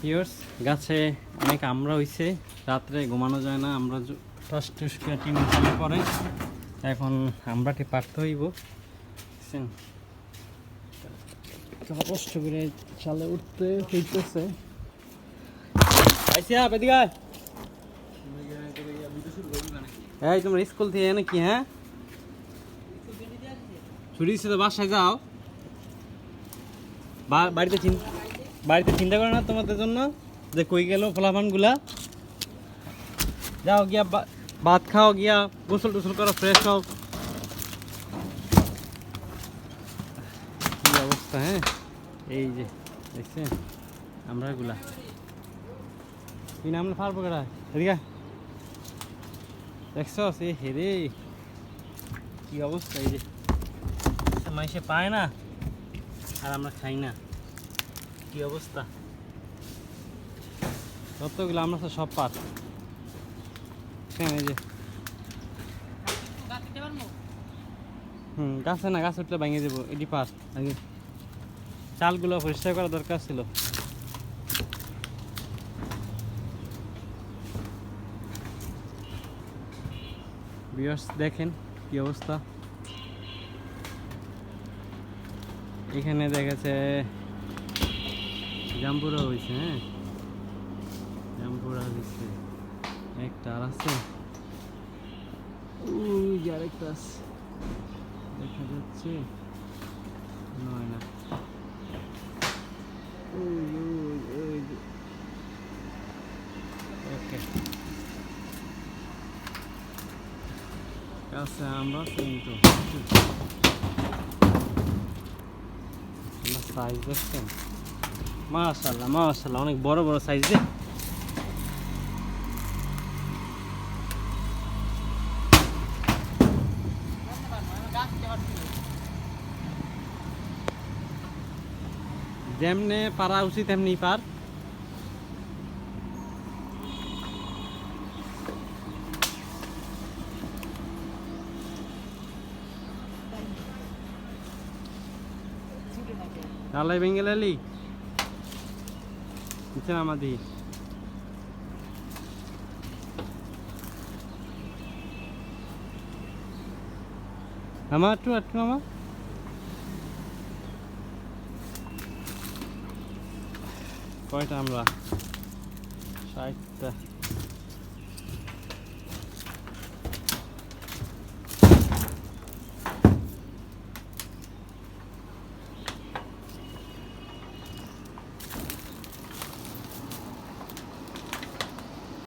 Pears গাছে অনেক আমরা হইছে রাত্রে ঘুমানো যায় না আমরা টস টুস টিম চালু করে এখন আমরাটি পারতে হইব। কষ্ট করে চালে উঠতে হইতেছে। এই তোমরা স্কুল থেকে নাকি হ্যাঁ? ছুটি তো বাসায় যাও। বাড়িতে চিন- বাড়িতে চিন্তা করে না তোমাদের জন্য যে কই গেল ফলাফানগুলা? যাও গিয়া ভাত খাও গিয়া, গোসল টোসল করো ফ্রেশ হও। কি অবস্থা হ্যাঁ? এই যে, দেখছেন? আমরা গুলা কি নাম না ফার পকেড়া এদিকে দেখছ সে হেরে কি অবস্থা এই যে? মাইসে পায় না, আর আমরা খাই না। কি অবস্থা? যতগুলো আমরা সব পার। হ্যাঁ যে। গাছে না, গাছ উঠলে ভেঙে দেবো। এটি পার। আগে চালগুলো পরিষ্কার করা দরকার ছিল। বিয়ার্স দেখেন কি অবস্থা। এখানে দেখেছে জাম্পুরা হয়েছে হ্যাঁ? জাম্পুরা হয়েছে একটা আর আছে। ওই যে আরেকটা আছে। দেখা যাচ্ছে। নয় না। ওই ওকে। আমরা কিন্তু সাইজ দেখছেন? মাশাল্লাহ মাশাল্লাহ অনেক বড় বড় সাইজ রে। যেমনে পারা উচিত তেমনি পার। ডালাই ভেঙে লালি নিচে নামা দি আমার একটু একটু আমার কয়টা আমরা ষাটটা